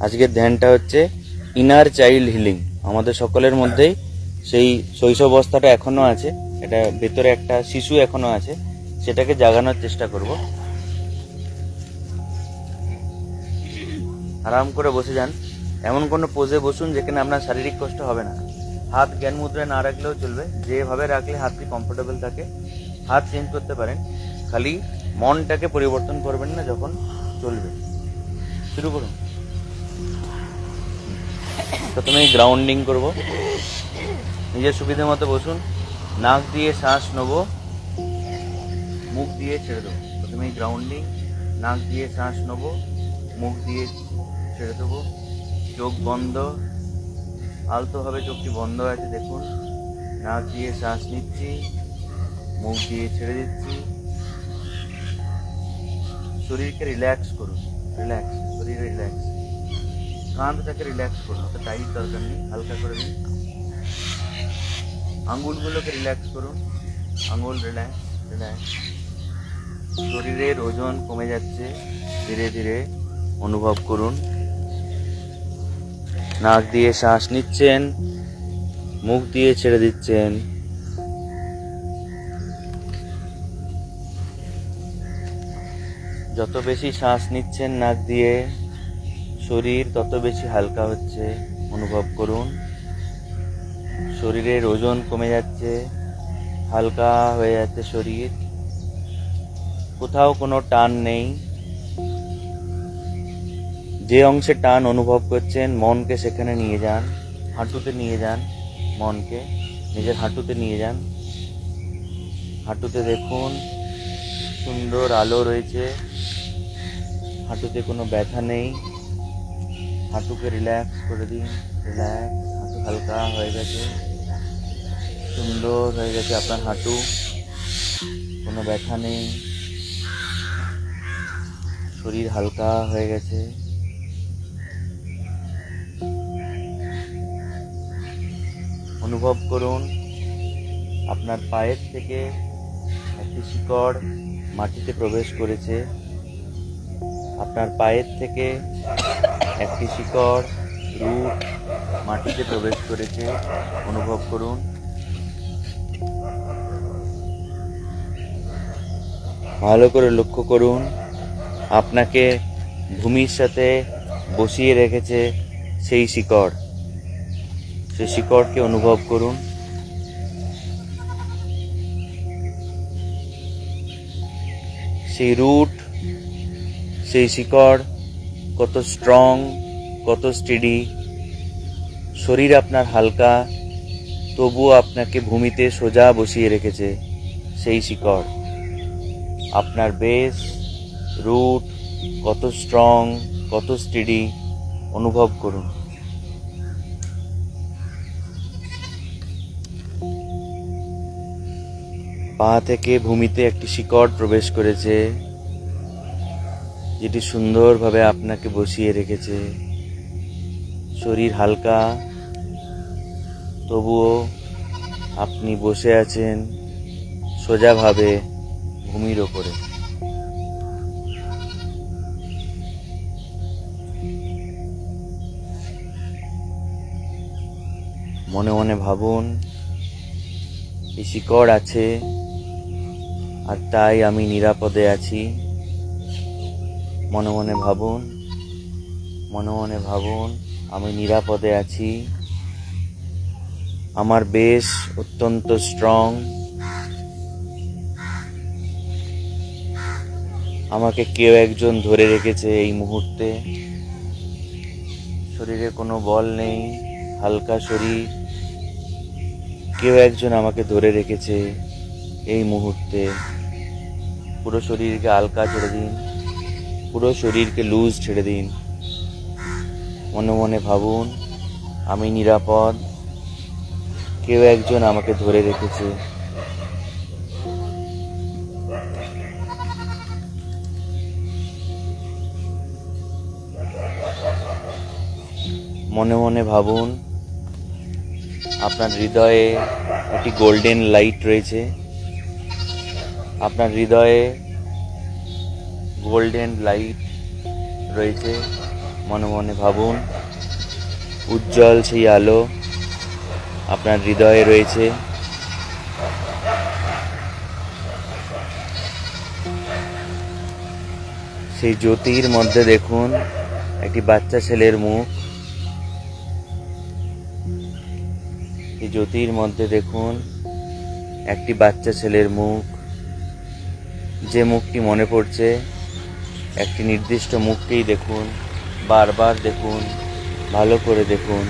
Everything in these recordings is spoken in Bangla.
আজকের ধ্যানটা হচ্ছে ইনার চাইল্ড হিলিং আমাদের সকলের মধ্যেই সেই শৈশবাবস্থাটা এখনও আছে। এটা ভেতরে একটা শিশু এখনও আছে, সেটাকে জাগানোর চেষ্টা করব। আরাম করে বসে যান। এমন কোনো পোজে বসুন যেখানে আপনার শারীরিক কষ্ট হবে না। হাত জ্ঞান মুদ্রায় না রাখলেও চলবে। যেভাবে রাখলে হাতটি কমফোর্টেবল থাকে, হাত চেঞ্জ করতে পারেন। খালি মনটাকে পরিবর্তন করবেন না, যখন চলবে। শুরু করুন। প্রথমে গ্রাউন্ডিং করব। নিজের সুবিধা মতো বসুন। নাক দিয়ে শ্বাস নেব। মুখ দিয়ে ছেড়ে দেবো। প্রথমে গ্রাউন্ডিং নাক দিয়ে শ্বাস নেব। মুখ দিয়ে ছেড়ে দেবো। চোখ বন্ধ। আলতোভাবে চোখটি বন্ধ আছে, দেখুন। নাক দিয়ে শ্বাস নিচ্ছি। মুখ দিয়ে ছেড়ে দিচ্ছি। শরীরকে রিল্যাক্স করুন। রিল্যাক্স শরীর রিল্যাক্স কাঁধটাকে রিল্যাক্স করুন অত টাইট দরকার নেই, হালকা করে দিন আঙ্গুলগুলোকে রিল্যাক্স করুন, আঙ্গুল রিল্যাক্স রিল্যাক্স শরীরের ওজন কমে যাচ্ছে, ধীরে ধীরে অনুভব করুন। নাক দিয়ে শ্বাস নিচ্ছেন, মুখ দিয়ে ছেড়ে দিচ্ছেন। যত বেশি শ্বাস নিচ্ছেন নাক দিয়ে শরীর তত বেশি হালকা হচ্ছে, অনুভব করুন। শরীরের ওজন কমে যাচ্ছে, হালকা হয়ে যাচ্ছে শরীর। কোথাও কোনো টান নেই। যে অংশে টান অনুভব করছেন, মনকে সেখানে নিয়ে যান, হাঁটুতে নিয়ে যান, মনকে, নিজের হাঁটুতে নিয়ে যান। হাঁটুতে দেখুন, সুন্দর আলো রয়েছে। হাঁটুতে কোনো ব্যথা নেই। হাঁটুকে রিল্যাক্স করে দিন রিল্যাক্স হাঁটু হালকা হয়ে গেছে, সুন্দর হয়ে গেছে আপনার হাঁটু, কোনো ব্যথা নেই, শরীর হালকা হয়ে গেছে। অনুভব করুন, আপনার পায়ের থেকে একটি শিকড় মাটিতে প্রবেশ করেছে, আপনার পায়ের থেকে একটি শিকড় রুট মাটিতে প্রবেশ করেছে। অনুভব করুন। ভালো করে লক্ষ্য করুন। আপনাকে ভূমির সাথে বসিয়ে রেখেছে সেই শিকড়। সেই শিকড়কে অনুভব করুন। সেই রুট, সেই শিকড় কত স্ট্রং কত স্টেডি শরীর আপনার হালকা, তবুও আপনাকে ভূমিতে সোজা বসিয়ে রেখেছে সেই শিকড়। আপনার বেস রুট কত স্ট্রং কত স্টেডি অনুভব করুন। পা থেকে ভূমিতে একটি শিকড় প্রবেশ করেছে। যেটি সুন্দরভাবে আপনাকে বসিয়ে রেখেছে। শরীর হালকা, তবুও আপনি বসে আছেন সোজাভাবে ভূমির ওপরে। মনে মনে ভাবুন এই শিকড় আছে আর তাই আমি নিরাপদে আছি। মনে মনে ভাবুন, মনে মনে ভাবুন, আমি নিরাপদে আছি। আমার বেশ অত্যন্ত স্ট্রং আমাকে কেউ একজন ধরে রেখেছে এই মুহূর্তে। শরীরে কোনো বল নেই, হালকা শরীর। কেউ একজন আমাকে ধরে রেখেছে এই মুহূর্তে। পুরো শরীরকে হালকা ছেড়ে দিন। পুরো শরীরকে লুজ ছেড়ে দিন। মনে মনে ভাবুন, আমি নিরাপদ। কেউ একজন আমাকে ধরে রেখেছে। মনে মনে ভাবুন, আপনার হৃদয়ে একটি গোল্ডেন লাইট রয়েছে। আপনার হৃদয়ে গোল্ডেন লাইট রয়েছে, মনে মনে ভাবুন। উজ্জ্বল সেই আলো আপনার হৃদয়ে রয়েছে। সেই জ্যোতির মধ্যে দেখুন, একটি বাচ্চা ছেলের মুখ। সেই জ্যোতির মধ্যে দেখুন, একটি বাচ্চা ছেলের মুখ। যে মুখটি মনে পড়ছে একটি নির্দিষ্ট মুখকেই দেখুন, বারবার দেখুন, ভালো করে দেখুন।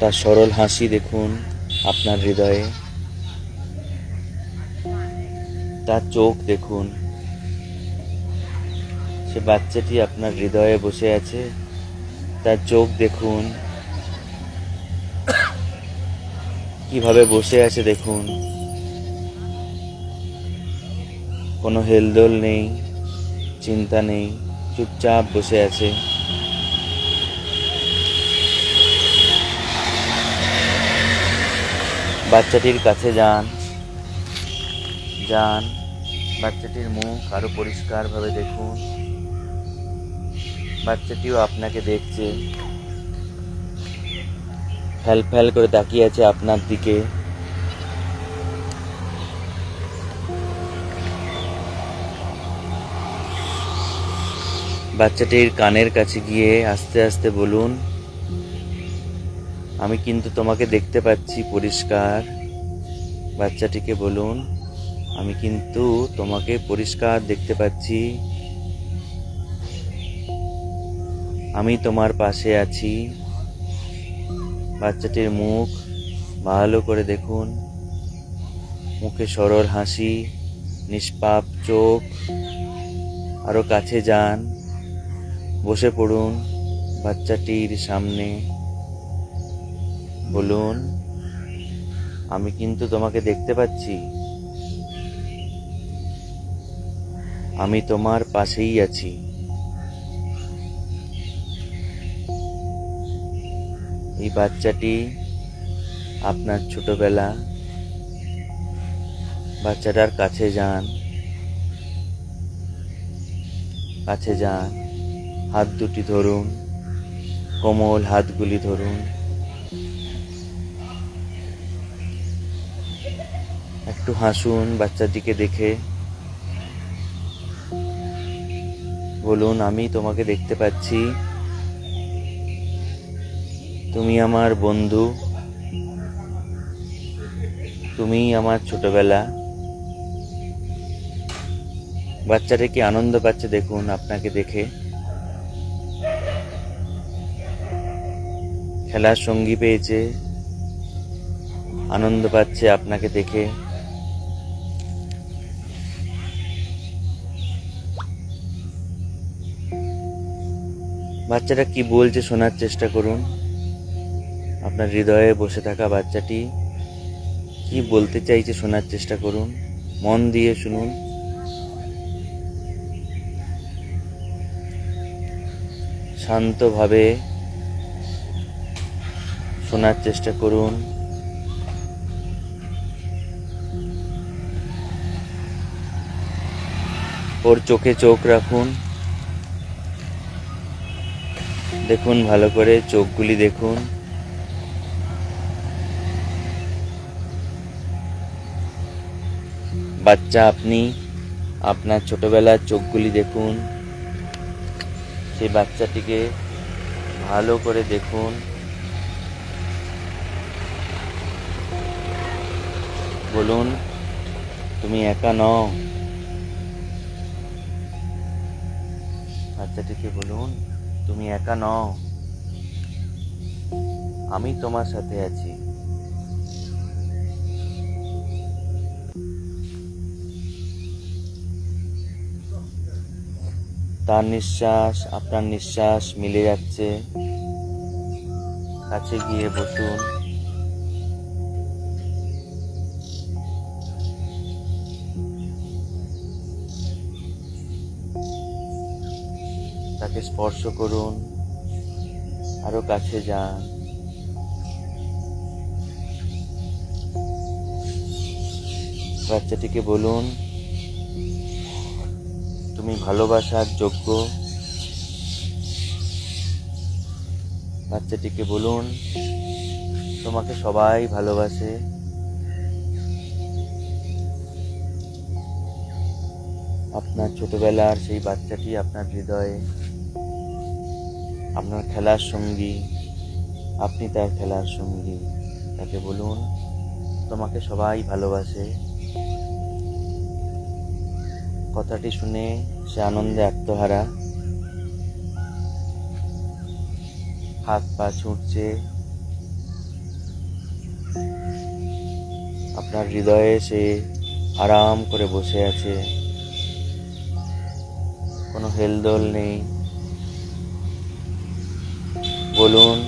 তার সরল হাসি দেখুন আপনার হৃদয়ে। তার চোখ দেখুন। সে বাচ্চাটি আপনার হৃদয়ে বসে আছে। তার চোখ দেখুন। কীভাবে বসে আছে দেখুন। কোনো হেলদোল নেই, চিন্তা নেই, চুপচাপ বসে আছে। বাচ্চাটির কাছে যান। যান, বাচ্চাটির মুখ আরও পরিষ্কারভাবে দেখুন। বাচ্চাটিও আপনাকে দেখছে। ফ্যাল ফ্যাল করে তাকিয়ে আছে আপনার দিকে। বাচ্চাটির কানের কাছে গিয়ে আস্তে আস্তে বলুন, আমি কিন্তু তোমাকে দেখতে পাচ্ছি পরিষ্কার। বাচ্চাটিকে বলুন, আমি কিন্তু তোমাকে পরিষ্কার দেখতে পাচ্ছি। আমি তোমার পাশে আছি। বাচ্চাটির মুখ ভালো করে দেখুন। মুখে সরল হাসি, নিষ্পাপ চোখ, আরও কাছে যান। বসে পড়ুন বাচ্চাটির সামনে। বলুন, আমি কিন্তু তোমাকে দেখতে পাচ্ছি। আমি তোমার পাশেই আছি। এই বাচ্চাটি আপনার ছোটবেলা বাচ্চাটার কাছে যান। কাছে যান। হাত দুটি ধরুন, কোমল হাতগুলি ধরুন। একটু হাসুন, বাচ্চাটিকে দেখে। বলুন, আমি তোমাকে দেখতে পাচ্ছি। তুমি আমার বন্ধু। তুমি আমার ছোটবেলা। বাচ্চাটা কি আনন্দ পাচ্ছে? দেখুন, আপনাকে দেখে। খেলার সঙ্গী পেয়েছে। আনন্দ পাচ্ছে আপনাকে দেখে। বাচ্চাটা কি বলছে শোনার চেষ্টা করুন। আপনার হৃদয়ে বসে থাকা বাচ্চাটি কি বলতে চাইছে শোনার চেষ্টা করুন। মন দিয়ে শুনুন। শান্তভাবে শোনার চেষ্টা করুন। ওর চোখে চোখ রাখুন। দেখুন, ভালো করে চোখগুলি দেখুন। বাচ্চা, আপনি আপনার ছোটবেলার চোখগুলি দেখুন। সেই বাচ্চাটিকে ভালো করে দেখুন। বলুন, তুমি একা নও। বাচ্চাটিকে বলুন, তুমি একা নও। আমি তোমার সাথে আছি। তার নিঃশ্বাস, আপনার নিঃশ্বাস মিলে যাচ্ছে। কাছে গিয়ে বসুন। স্পর্শ করুন। আরও কাছে যান। বাচ্চাটিকে বলুন, তুমি ভালোবাসার যোগ্য। বাচ্চাটিকে বলুন, তোমাকে সবাই ভালোবাসে। আপনার ছোটবেলার সেই বাচ্চাটি আপনার হৃদয়ে আপনার খেলার সঙ্গী, আপনি তার খেলার সঙ্গী, তাকে বলুন, তোমাকে সবাই ভালোবাসে। কথাটি শুনে সে আনন্দে আত্মহারা। হাত পা ছুটছে আপনার হৃদয়ে সে আরাম করে বসে আছে। কোনো হেলদোল নেই। বলুন,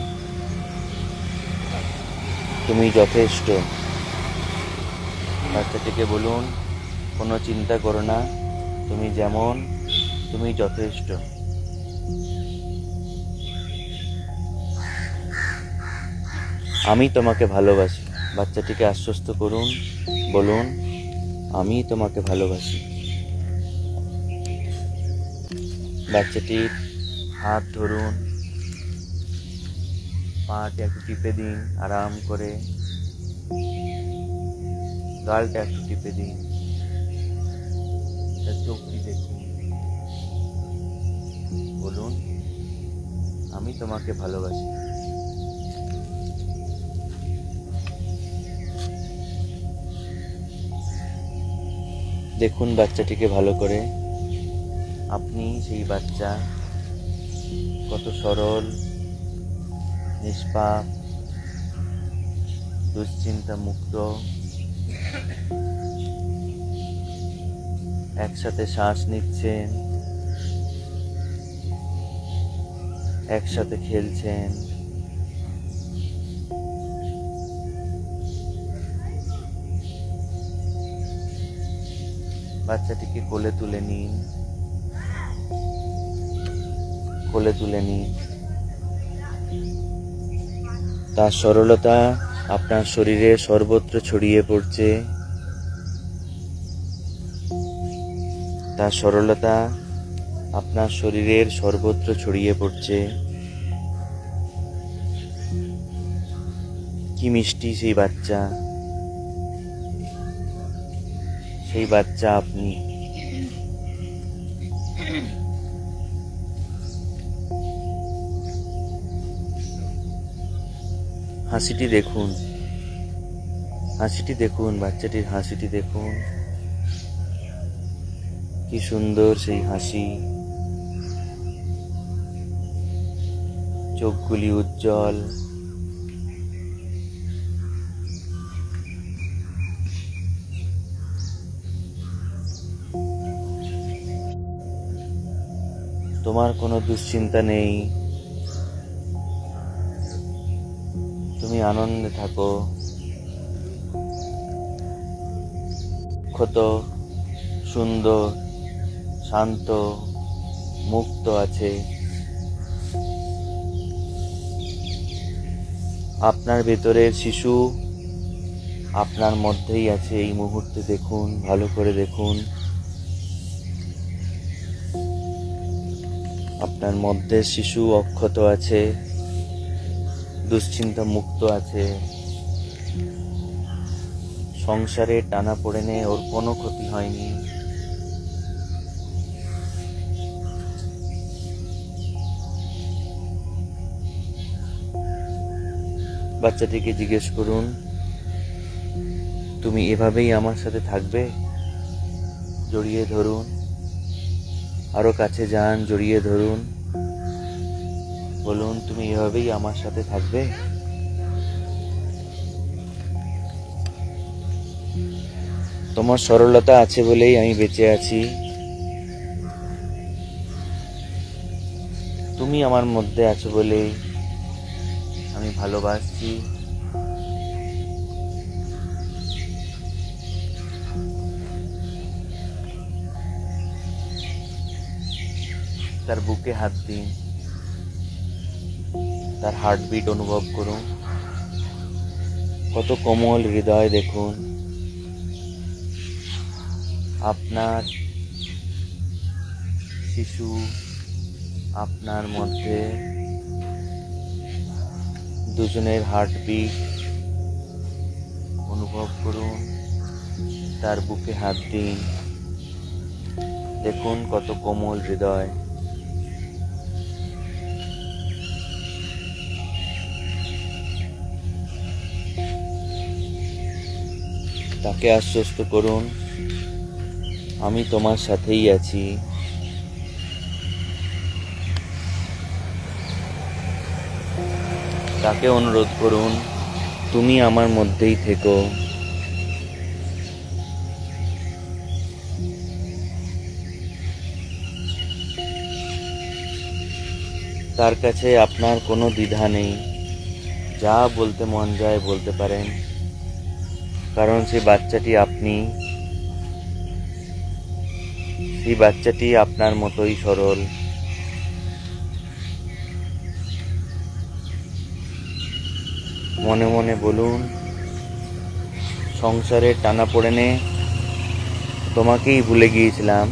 তুমি যথেষ্ট। বাচ্চাটিকে বলুন, কোনো চিন্তা করো না, তুমি যেমন, তুমি যথেষ্ট। আমি তোমাকে ভালোবাসি। বাচ্চাটিকে আশ্বস্ত করুন, বলুন, আমি তোমাকে ভালোবাসি। বাচ্চাটির হাত ধরুন পাটা একটু টিপে দিন, আরাম করে। গালটা একটু টিপে দিন। চোখটি দেখুন। বলুন, আমি তোমাকে ভালোবাসি। দেখুন বাচ্চাটিকে ভালো করে। আপনি সেই বাচ্চা কত সরল নিষ্পাপ দুশ্চিন্তা মুক্ত একসাথে শ্বাস নিচ্ছেন, একসাথে খেলছেন। বাচ্চাটিকে কোলে তুলে নিন। কোলে তুলে নিন। তার সরলতা আপনার শরীরে সর্বত্র ছড়িয়ে পড়ছে। তার সরলতা আপনার শরীরের সর্বত্র ছড়িয়ে পড়ছে। কি মিষ্টি সেই বাচ্চা। সেই বাচ্চা আপনি। হাসিটি দেখুন। হাসিটি দেখুন, বাচ্চাটির হাসিটি দেখুন। কি সুন্দর সেই হাসি। চোখগুলি উজ্জ্বল। তোমার কোনো দুশ্চিন্তা নেই। তুমি আনন্দে থাকো। ক্ষত সুন্দর শান্ত, মুক্ত আছে। আপনার ভেতরের শিশু আপনার মধ্যেই আছে। এই মুহূর্তে দেখুন, ভালো করে দেখুন। আপনার মধ্যে শিশু অক্ষত আছে। দুশ্চিন্তা মুক্ত আছে। সংসারে টানা পড়েনে ওর কোনো ক্ষতি হয়নি। বাচ্চাটিকে জিজ্ঞেস করুন, তুমি এভাবেই আমার সাথে থাকবে? জড়িয়ে ধরুন। আরও কাছে যান, জড়িয়ে ধরুন। বলুন, তুমি এভাবেই আমার সাথে থাকবে? তোমার সরলতা আছে বলেই আমি বেঁচে আছি। তুমি আমার মধ্যে আছো বলেই আমি ভালোবাসছি। তার বুকে হাত দিন। তার হার্টবিট অনুভব করুন। কত কোমল হৃদয় দেখুন। আপনার শিশু আপনার মধ্যে দুজনের হার্টবিট অনুভব করুন। তার বুকে হাত দিন। দেখুন কত কোমল হৃদয়। তাকে আশ্বস্ত করুন। আমি তোমার সাথেই আছি। তাকে অনুরোধ করুন, তুমি আমার মধ্যেই থেকো। তার কাছে আপনার কোনো দ্বিধা নেই। যা বলতে মন যায় বলতে পারেন। কারণ সেই বাচ্চাটি আপনি, সেই বাচ্চাটি আপনার মতোই সরল। মনে মনে বলুন, সংসারের টানা পড়েনে তোমাকেই ভুলে গিয়েছিলাম।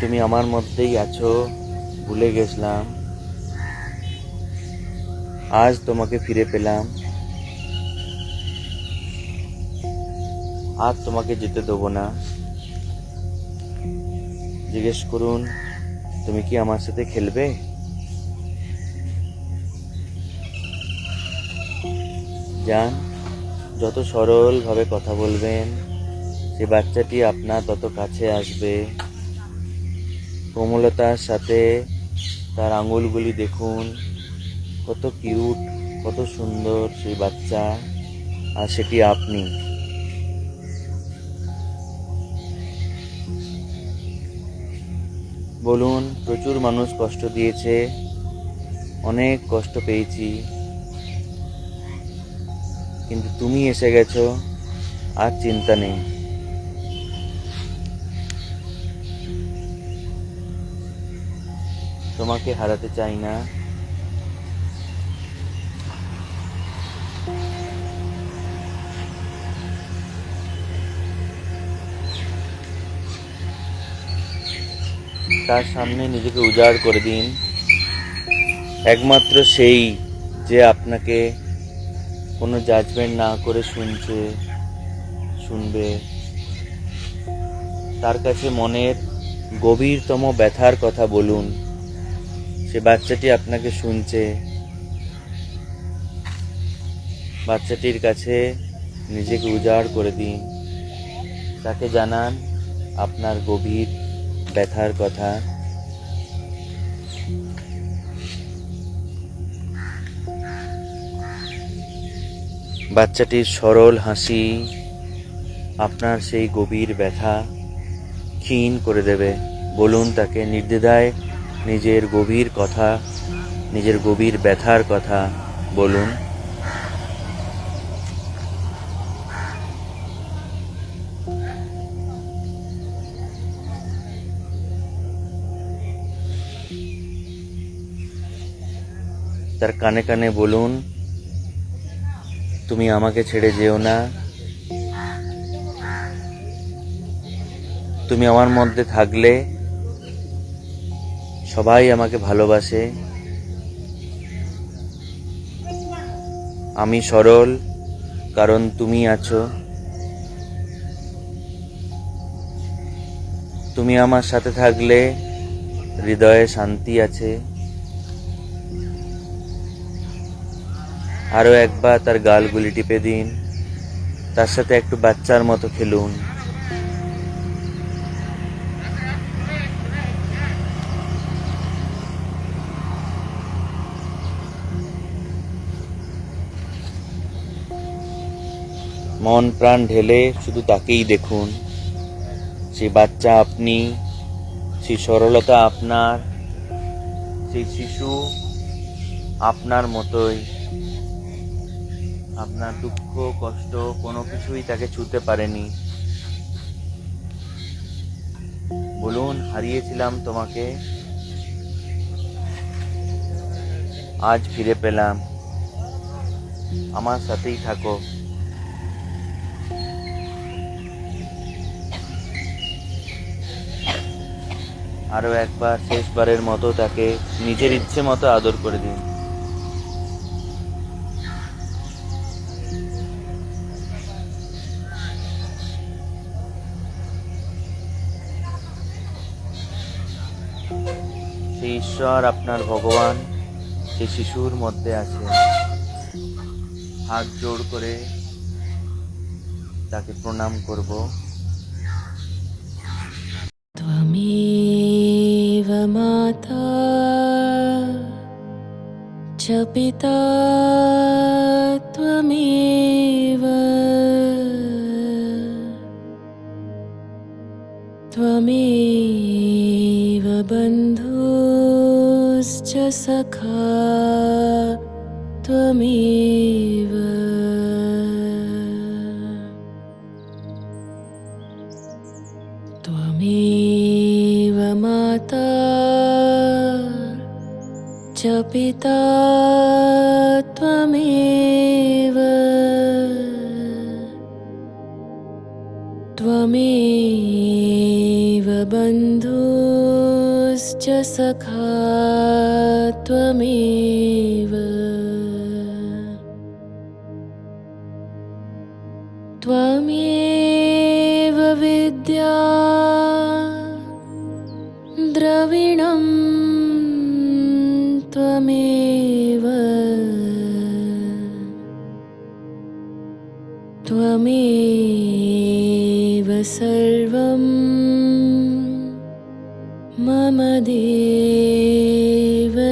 তুমি আমার মধ্যেই আছো, ভুলে গেছিলাম। আজ তোমাকে ফিরে পেলাম। আর তোমাকে যেতে দেবো না। জিজ্ঞেস করুন, তুমি কি আমার সাথে খেলবে? যান যত সরলভাবে কথা বলবেন, সে বাচ্চাটি আপনার তত কাছে আসবে। কোমলতার সাথে তার আঙুলগুলি দেখুন, কত কিউট কত সুন্দর সেই বাচ্চা, আর সেটি আপনি। বলুন, প্রচুর মানুষ কষ্ট দিয়েছে, অনেক কষ্ট পেয়েছি। কিন্তু তুমি এসে গেছো, আর চিন্তা নেই। তোমাকে হারাতে চাই না। তার সামনে নিজেকে উজাড় করে দিন। একমাত্র সেই যে আপনাকে কোনো জাজমেন্ট না করে শুনছে, শুনবে। তার কাছে মনের গভীরতম ব্যথার কথা বলুন। সে বাচ্চাটি আপনাকে শুনছে। বাচ্চাটির কাছে নিজেকে উজাড় করে দিন। তাকে জানান আপনার গভীর ব্যথার কথা। বাচ্চাটির সরল হাসি আপনার সেই গভীর ব্যথা ক্ষীণ করে দেবে। বলুন তাকে নির্দ্বিধায় নিজের গভীর কথা, নিজের গভীর ব্যথার কথা বলুন। তার কানে কানে বলুন, তুমি আমাকে ছেড়ে যেও না। তুমি আমার মধ্যে থাকলে সবাই আমাকে ভালোবাসে। আমি সরল, কারণ তুমি আছো। তুমি আমার সাথে থাকলে হৃদয়ে শান্তি আছে। আরও একবার তার গালগুলি টিপে দিন। তার সাথে একটু বাচ্চার মতো খেলুন। মন প্রাণ ঢেলে শুধু তাকেই দেখুন। সেই বাচ্চা আপনি, সেই সরলতা আপনার, সেই শিশু আপনার মতোই। আপনার দুঃখ, কষ্ট, কোনো কিছুই তাকে ছুতে পারেনি। বলুন, হারিয়েছিলাম তোমাকে। আজ ফিরে পেলাম। আমার সাথেই থাকো। আরও একবার, শেষবারের মতো তাকে নিজের ইচ্ছে মতো আদর করে দিন। ঈশ্বর আপনার ভগবান সেই শিশুর মধ্যে আছে হাত জোড় করে তাকে প্রণাম করব त्वमेव माता च पिता त्वमेव त्वमेव सखा त्वमेव। त्वमेव माता च पिता त्वमेव। त्वमेव बन्धुश्च सखा त्वमेव। त्वमेव विद्या द्रविणं त्वमेव। त्वमेव सर्वं मम देव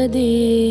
दी